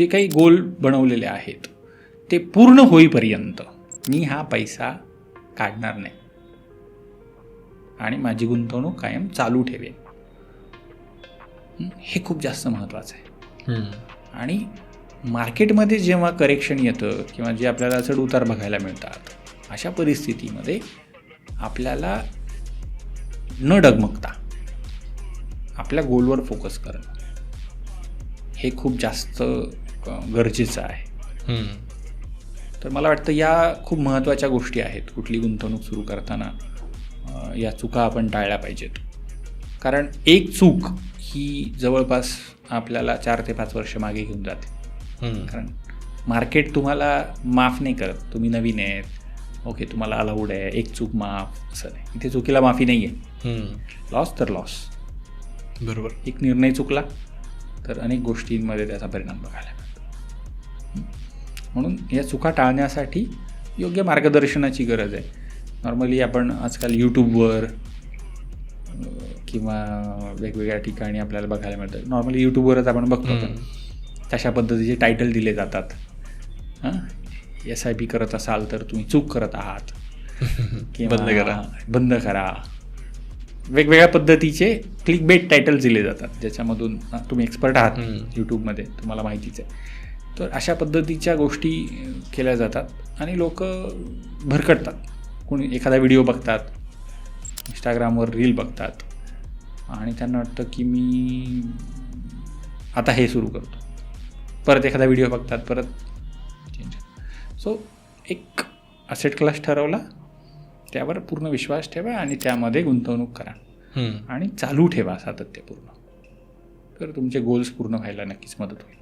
जे काही गोल बनवलेले आहेत ते पूर्ण होईपर्यंत मी हा पैसा काढणार नाही. आणि माझी गुंतवणूक कायम चालू ठेवेन. हं, खूप जास्त महत्त्वाचं आहे. आणि मार्केटमध्ये जेव्हा करेक्शन येतं किंवा जे आपल्याला चढ उतार बघायला मिळतात अशा परिस्थितीमध्ये आपल्याला न डगमगता आपल्या गोलवर फोकस करणं हे खूप जास्त गरजेचं आहे. तर मला वाटतं या खूप महत्त्वाच्या गोष्टी आहेत कुठली गुंतवणूक सुरू करताना या चुका आपण टाळल्या पाहिजेत. कारण एक चूक ही जवळपास आपल्याला चार ते पाच वर्ष मागे घेऊन जाते. कारण मार्केट तुम्हाला माफ नाही करत. तुम्ही नवीन आहेत. ओके तुम्हाला अलाउड आहे. एक चूक माफ असं नाही. इथे चुकीला माफी नाही आहे. लॉस तर लॉस. बरोबर. एक निर्णय चुकला तर अनेक गोष्टींमध्ये त्याचा परिणाम बघायला. म्हणून या चुका टाळण्यासाठी योग्य मार्गदर्शनाची गरज आहे. नॉर्मली आपण आजकाल यूट्यूबवर किंवा वेगवेगळ्या ठिकाणी आपल्याला बघायला मिळतं. नॉर्मली यूट्यूबवरच आपण बघतो. तशा पद्धतीचे टायटल दिले जातात. हां? एस आय पी करत असाल तर तुम्ही चूक करत आहात. बंद करा. बंद करा. वेगवेगळ्या पद्धतीचे क्लिक बेट टायटल्स दिले जातात. ज्याच्यामधून तुम्ही एक्सपर्ट आहात. यूट्यूबमध्ये तुम्हाला माहितीच आहे. तर अशा पद्धतीच्या गोष्टी केल्या जातात आणि लोक भरकटतात. कोणी एखादा व्हिडिओ बघतात इंस्टाग्रामवर रील बघतात आणि त्यांना वाटतं की मी आता हे सुरू करतो. परत एखादा व्हिडिओ बघतात परत चेंज सो एक असेट क्लास ठरवला त्यावर पूर्ण विश्वास ठेवा आणि त्यामध्ये गुंतवणूक करा. आणि चालू ठेवा सातत्यपूर्ण तर तुमचे गोल्स पूर्ण व्हायला नक्कीच मदत होईल.